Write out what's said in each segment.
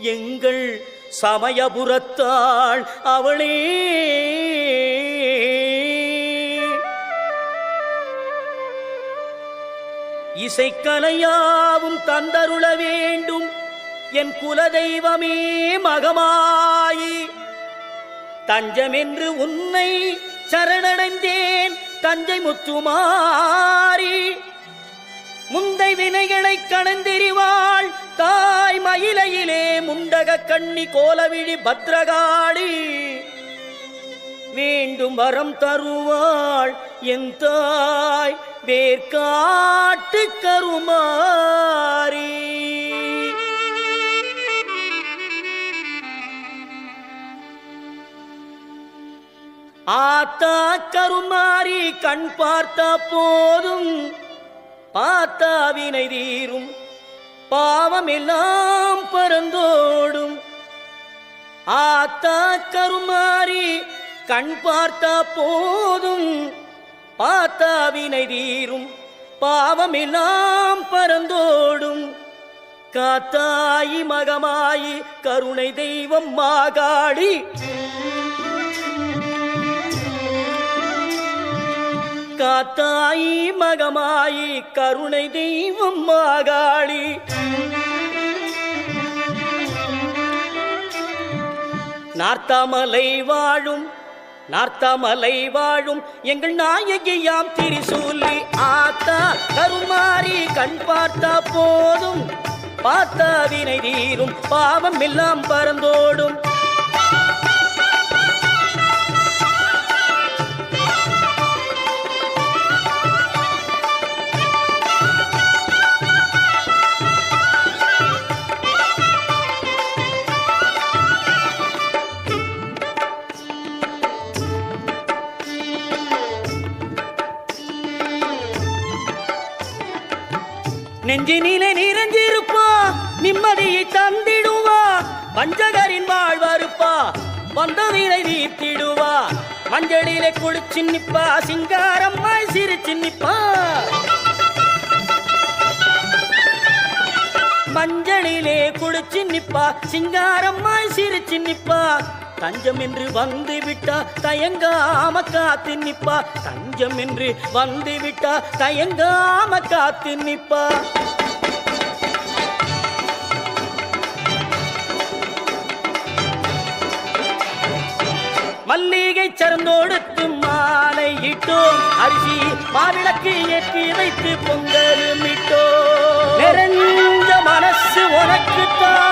எங்கள் சமயபுரத்தாள் அவளே. இசைக்கலையாவும் தந்தருள வேண்டும். என் குலதெய்வமே மகமாயி. தஞ்சமென்று உன்னை சரணடைந்தேன். தஞ்சை முத்துமாரி முந்தை வினைகளை கணந்தெறிவாள் முண்டக கண்ணி கோலவிழி பத்ரகாளி. வேண்டும் வரம் தருவாள் என் தாய் வேர்காட்டு கருமாறி. ஆத்தா கருமாறி கண் பார்த்தா போதும் பார்த்தா வினை தீரும் பாவமெல்லாம் பறந்தோடும். ஆத்தா கருமாறி கண் பார்த்தா போதும். பார்த்தா தீரும் பாவமெல்லாம் பறந்தோடும். காத்தாயி மகமாயி கருணை தெய்வம் மாகாடி. காத்தாயி மகமாயி கருணை தெய்வம் மாகாளி நார்த்தாமலை வாழும் நார்த்தாமலை வாழும் எங்கள் நாயகியாம் திரிசூலி. ஆத்தா கருமாறி கண் பார்த்தா போதும் பார்த்தா வினை தீரும் பாவம் எல்லாம் பறந்தோடும். நெஞ்சினிலே நிறைஞ்சிருப்பா நிம்மதியை தந்திடுவா வஞ்சகரின் வாழ்வறுப்பா வந்தவினை நீத்திடுவா. மஞ்சளிலே குளிச்சு நிப்பா சிங்காரம்மாய் சிரிச்சு நிப்பா. மஞ்சளிலே குளிச்சு நிப்பா சிங்காரம்மாய் சிரிச்சு நிப்பா. தஞ்சம் என்று வந்து விட்டா தயங்காம காத்து நிப்பா. தஞ்சம் என்று வந்து விட்டா தயங்காம காத்து நிப்பா. மல்லிகை சரந்தோடுத்து மாலை இட்டோம். அரிசி மாவிளக்கு ஏற்றி வைத்து பொங்கலும் இட்டோம். நிறைஞ்ச மனசு உனக்குத்தான்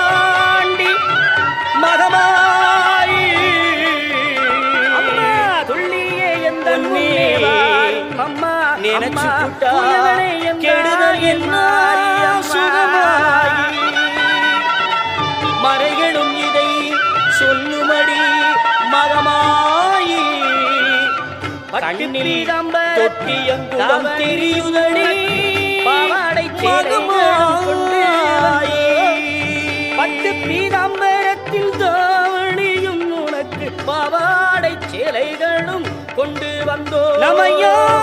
மறைகளும் இதை சொல்லுமடி மகமாயி கண்ணில் தொட்டியங்குளம் தெரியுதடி. பாவாடை மகமாயி பட்டு பீதாம்பரத்தில் தாவணியும் உனக்கு பாவாடை சேலைகளும் கொண்டு வந்தோ நமையாடும்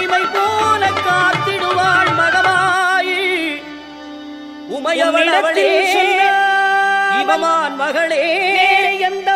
கண்ணிமை போல காத்திடுவாள் மகமாயி. உமையவளே இவமான் மகளே. எந்த